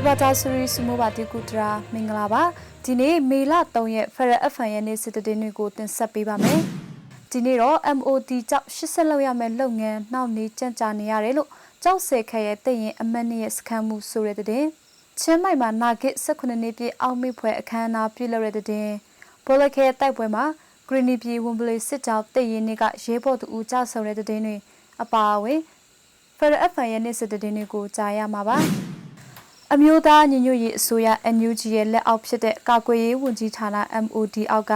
ခေဘာတာဆူရီစမိုဘာတီကူတရာမင်္ဂလာပါဒီနေ့မေလ3ရက် Federal FN ရဲ့နေ့စစ်တင်းတွေကိုတင်ဆက်ပေးပါမယ်ဒီနေ့တော့ MOD ကြောင့်80လောက်ရမယ့်လုပ်ငန်းနှောင့်နှေးကြန့်ကြာနေရတယ်လို့ကြောက်စဲခက်ရဲ့တည်ရင်အမတ်နဲ့စခန်းမှုဆိုတဲ့တဲ့ချင်းမိုင်မှာနာဂစ်18နှစ်ပြည့်အောင်မိဖွဲအခမ်းအနားပြုလုပ်ရတဲ့တဲ့ဘောလခဲတိုက်ပွဲမှာဂရီနီပြည်ဝန်ပလီစစ်ကြောင်းတည်ရင်တွေကရဲဘော်တူဦးကြဆုံတဲ့တဲ့တွေအပါအဝင် Federal FN ရဲ့နေ့စစ်တင်းတွေကိုကြားရမှာပါ အမျိုးသားညီညွတ်ရေးအစိုးရ NUG ရဲ့လက်အောက်ဖြစ်တဲ့ကာကွယ်ရေးဝန်ကြီးဌာန MOD အောက်က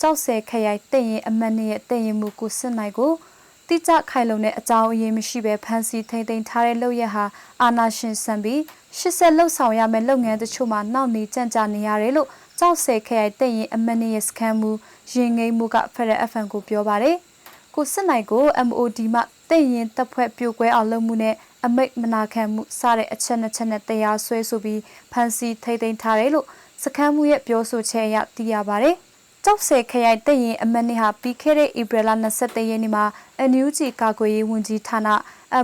ကြောက်စဲခရိုင်တည်ရင်အမတ်နဲ့ရဲ့တည်ရင်မှုကိုစစ်နိုင်ကိုတိကျခိုင်လုံတဲ့အကြောင်းအရင်းမရှိဘဲဖမ်းဆီးထိန်သိမ်းထားတဲ့လုပ်ရဟာအာနာရှင်ဆန်ပြီး80လှုပ်ဆောင်ရမယ့်လုပ်ငန်းတချို့မှာနှောင့်နှေးကြန့်ကြာနေရတယ်လို့ကြောက်စဲခရိုင်တည်ရင်အမတ်နဲ့ရဲ့စခန်းမှုရင်ငိမ့်မှုက Federal FN ကိုပြောပါတယ်ကိုစစ်နိုင်ကို MOD မှတည်ရင်တပ်ဖွဲ့ပြိုကွဲအောင်လုပ်မှုနဲ့ အမိတ်မနာခံမှုစတဲ့အချက်နှစ်ချက်နဲ့တရားစွဲဆိုပြီးဖမ်းဆီးထိန်းသိမ်းထားတယ်လို့စခန်းမှုရဲ့ပြောဆိုချက်အရသိရပါတယ်။ကြောက်စဲခရိုင်တရင်အမတ်နှစ်ဟာပြီးခဲ့တဲ့ဧပြီလ23ရက်နေ့မှာ NUG ကာကွယ်ရေးဝန်ကြီးဌာန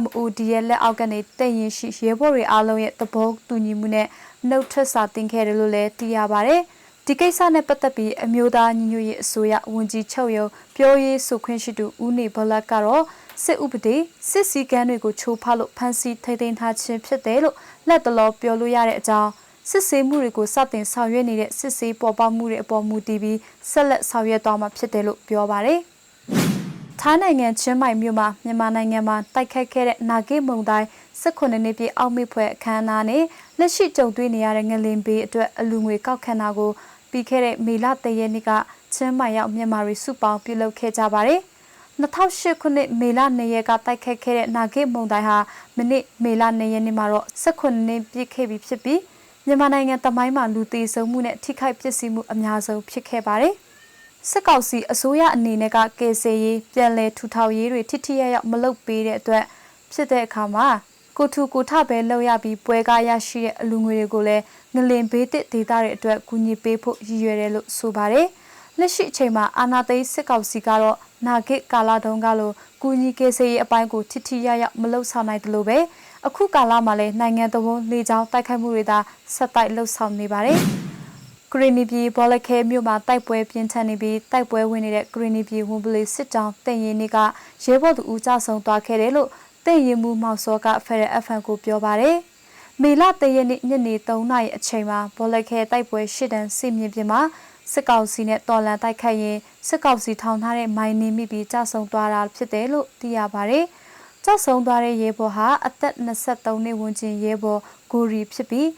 MOD ရဲ့လက်အောက်ကနေတရင်ရှိရဲဘော်တွေအားလုံးရဲ့သဘောတူညီမှုနဲ့နှုတ်ထွက်စာတင်ခဲ့တယ်လို့လည်းသိရပါတယ်။ဒီကိစ္စနဲ့ပတ်သက်ပြီးအမျိုးသားညီညွတ်ရေးအစိုးရဝန်ကြီးချုပ်ရုံပြောရေးဆိုခွင့်ရှိသူဦးနေဘလက်ကတော့ စစ်ဥပဒေစစ်စည်းကမ်းတွေကိုချိုးဖောက်လို့ဖမ်းဆီးထိန်းသိမ်းထားခြင်းဖြစ်တယ်လို့လက်တလောပြောလို့ရတဲ့အကြောင်းစစ်ဆေးမှုတွေကိုစတင်ဆောင်ရွက်နေတဲ့စစ်ဆေးပေါ်ပေါက်မှုတွေအပေါ်မူတည်ပြီးဆက်လက်ဆောင်ရွက်သွားမှာဖြစ်တယ်လို့ပြောပါတယ်။ထိုင်းနိုင်ငံချင်းမိုင်မြို့မှာမြန်မာနိုင်ငံမှာတိုက်ခတ်ခဲ့တဲ့နာဂိမုံတိုင်း18နှစ်ပြည့်အောက်မေ့ဖွဲ့အခမ်းအနားနဲ့လက်ရှိကြုံတွေ့နေရတဲ့ငလင်ဘေးအတွက်အလူငွေကောက်ခံတာကိုပြီးခဲ့တဲ့မေလ3ရက်နေ့ကချင်းမိုင်ရောက်မြန်မာတွေစုပေါင်းပြုလုပ်ခဲ့ကြပါတယ်။ 2008ခုနှစ်မေလ2ရက်ကတိုက်ခတ်ခဲ့တဲ့နာဂိမုံတိုင်းဟာမိနစ်မေလ2ရက်နေ့မှာတော့18နှစ်ပြည့်ခဲ့ပြီဖြစ်ပြီးမြန်မာနိုင်ငံတမိုင်းမှာလူသေးဆုံးမှုနဲ့ထိခိုက်ပျက်စီးမှုအများဆုံးဖြစ်ခဲ့ပါတယ်။စစ်ကောင်စီအစိုးရအနေနဲ့ကကေဆေးရေးပြန်လည်ထူထောင်ရေးတွေထိထိရရောက်မလုပ်ပေးတဲ့အတွက်ဖြစ်တဲ့အခါမှာကိုထူကိုထပဲလောက်ရပြီးပွဲကားရရှိတဲ့အလူငွေတွေကိုလည်းငလင်ဘေးတစ်ဒေသတွေအတွက်ကူညီပေးဖို့ရည်ရွယ်တယ်လို့ဆိုပါတယ်။ လက်ရှိအချိန်မှာအာနာသိန်းစစ်ကောင်စီကတော့နာဂစ်ကာလတုန်းကလိုကူညီကေဆေးရေးအပိုင်းကိုထိထိရရောက်မလှုပ်ဆောင်နိုင်တယ်လို့ပဲအခုကာလမှာလည်းနိုင်ငံတော်ဝန်လေကြောင်းတိုက်ခိုက်မှုတွေသာဆက်တိုက်လှုပ်ဆောင်နေပါတယ်။ဂရီနီပြည်ဘောလခဲမြို့မှာတိုက်ပွဲပြင်းထန်နေပြီးတိုက်ပွဲဝင်နေတဲ့ဂရီနီပြည်ဝန်ပလီစစ်တောင်းတင်ရင်တွေကရဲဘော်သူဦးကြဆုံသွားခဲ့တယ်လို့တင်ရင်မှုမောက်စောကဖက်ရယ် FM ကိုပြောပါတယ်။မေလတရက်နေ့ညနေ3နာရီအချိန်မှာဘောလခဲတိုက်ပွဲရှစ်တန်းစီမြင့်ပြမှာ စစ်ကောင်စီနဲ့တော်လန်တိုက်ခိုက်ရင်စစ်ကောင်စီထောင်ထားတဲ့မိုင်းနေမိပြီးကြဆုံသွားတာဖြစ်တယ်လို့သိရပါတယ်။ကြဆုံသွားတဲ့ရဲဘော်ဟာအသက်23နှစ်ဝန်းကျင်ရဲဘော်ဂိုရီဖြစ်ပြီး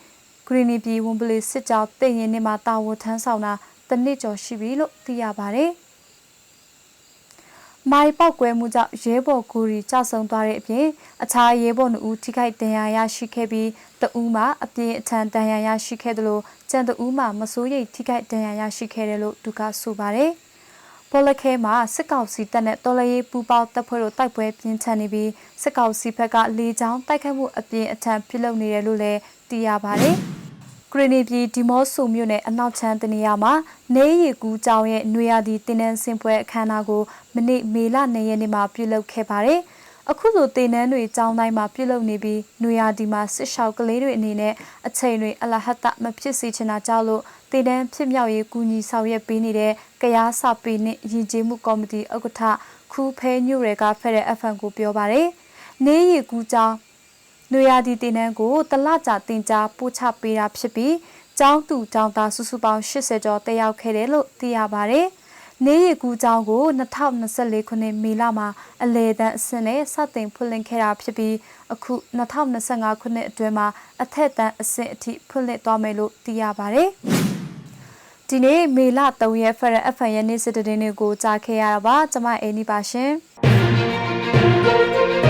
ဂရီနီပြည်ဝန်ပလီစစ်ကြောတည်ရင်နေမှာတာဝန်ထမ်းဆောင်တာတနစ်ကျော်ရှိပြီလို့သိရပါတယ်။ မိုင်းပောက်ကွဲမှုကြောင့်ရဲဘော်ကိုရီကြဆုံသွားတဲ့အပြင်အခြားရဲဘော်2ဦးထိခိုက်ဒဏ်ရာရရှိခဲ့ပြီးတဦးမှအပြင်းအထန်ဒဏ်ရာရရှိခဲ့တယ်လို့ကျန်တဦးမှမစိုးရိမ်ထိခိုက်ဒဏ်ရာရရှိခဲ့တယ်လို့သူကဆိုပါတယ်။ပေါ်လခဲမှာစစ်ကောင်စီတပ်နဲ့တော်လရေးပူပေါတပ်ဖွဲ့တို့တိုက်ပွဲပြင်းထန်နေပြီးစစ်ကောင်စီဘက်ကလေကြောင်းတိုက်ခိုက်မှုအပြင်းအထန်ပြုလုပ်နေတယ်လို့လည်းသိရပါတယ်။ ဂရနီပြည်ဒီမော့ဆိုမြို့နယ်အနောက်ချမ်းတနေရာမှာနေရီကူးကျောင်းရဲ့နွေရာသီတင်နန်းစင်ပွဲအခမ်းအနားကိုမနေ့မေလ2ရက်နေ့မှာပြုလုပ်ခဲ့ပါတယ်။အခုလိုတင်နန်းတွေကျောင်းတိုင်းမှာပြုလုပ်နေပြီးနွေရာသီမှာစစ်ရှောက်ကလေးတွေအနေနဲ့အချိန်တွေအလဟတမဖြစ်စေချင်တာကြောင့်လို့တင်နန်းဖြစ်မြောက်ရေးကူညီဆောင်ရွက်ပေးနေတဲ့ကရားစာပေနဲ့ရည်ကြည်မှုကော်မတီဥက္ကဋ္ဌခူးဖဲညိုတွေကဖက်တဲ့ FM ကိုပြောပါတယ်။နေရီကူးကျောင်း နွေရာသီတင်နန်းကိုတလကြာတင်ကြားပို့ချပေးတာဖြစ်ပြီးကျောင်းသူကျောင်းသားစုစုပေါင်း80ကျော်တက်ရောက်ခဲ့တယ်လို့သိရပါတယ်။နေရီကူကျောင်းကို2024ခုနှစ်မေလမှာအလဲတန်းအဆင့်နဲ့စတင်ဖွင့်လှစ်ခဲ့တာဖြစ်ပြီးအခု2025ခုနှစ်အတွင်းမှာအထက်တန်းအဆင့်အထိဖွင့်လှစ်သွားမယ်လို့သိရပါတယ်။ဒီနေ့မေလ3ရက် Federal FN ရဲ့နေ့စစ်တရင်တွေကိုကြားခဲ့ရတာပါ။ကျွန်မအိနီပါရှင်။